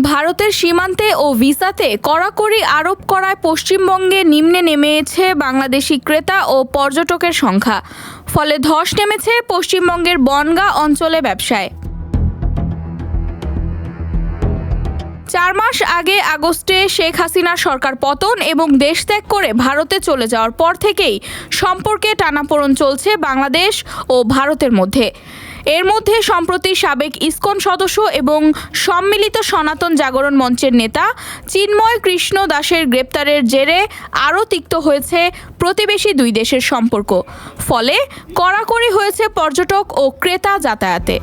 ভারতের সীমান্তে ও ভিসাতে কড়াকড়ি আরোপ করায় পশ্চিমবঙ্গে নিম্নে নেমেছে বাংলাদেশি ক্রেতা ও পর্যটকের সংখ্যা। ফলে ধস নেমেছে পশ্চিমবঙ্গের বনগাঁ অঞ্চলে ব্যবসায়। চার মাস আগে আগস্টে শেখ হাসিনার সরকার পতন এবং দেশ ত্যাগ করে ভারতে চলে যাওয়ার পর থেকেই সম্পর্কে টানাপোড়ন চলছে বাংলাদেশ ও ভারতের মধ্যে। এর মধ্যে সম্প্রতি সাবেক ইসকন সদস্য এবং সম্মিলিত সনাতন জাগরণ মঞ্চের নেতা চিন্ময় কৃষ্ণ দাসের গ্রেপ্তারের জেরে আরও তিক্ত হয়েছে প্রতিবেশী দুই দেশের সম্পর্ক। ফলে কড়াকড়ি হয়েছে পর্যটক ও ক্রেতা যাতায়াতে।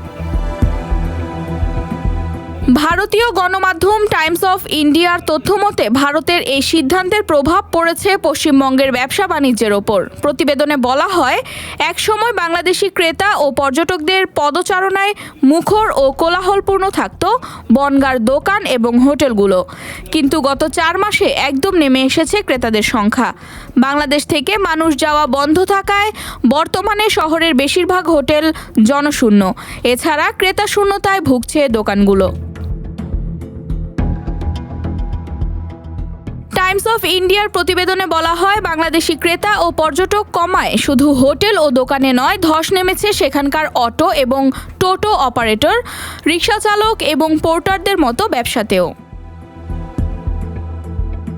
ভারতীয় গণমাধ্যম টাইমস অফ ইন্ডিয়ার তথ্যমতে ভারতের এই সিদ্ধান্তের প্রভাব পড়েছে পশ্চিমবঙ্গের ব্যবসা বাণিজ্যের ওপর। প্রতিবেদনে বলা হয়, একসময় বাংলাদেশি ক্রেতা ও পর্যটকদের পদচারণায় মুখর ও কোলাহলপূর্ণ থাকত বনগার দোকান এবং হোটেলগুলো। কিন্তু গত চার মাসে একদম নেমে এসেছে ক্রেতাদের সংখ্যা। বাংলাদেশ থেকে মানুষ যাওয়া বন্ধ থাকায় বর্তমানে শহরের বেশিরভাগ হোটেল জনশূন্য। এছাড়া ক্রেতা শূন্যতায় ভুগছে দোকানগুলো। টাইমস অফ ইন্ডিয়ার প্রতিবেদনে বলা হয়, বাংলাদেশি ক্রেতা ও পর্যটক কমায়। শুধু হোটেল ও দোকানে নয়, ধস নেমেছে সেখানকার অটো এবং টোটো অপারেটর, রিক্সা চালক এবং পোর্টারদের মতো ব্যবসাতেও।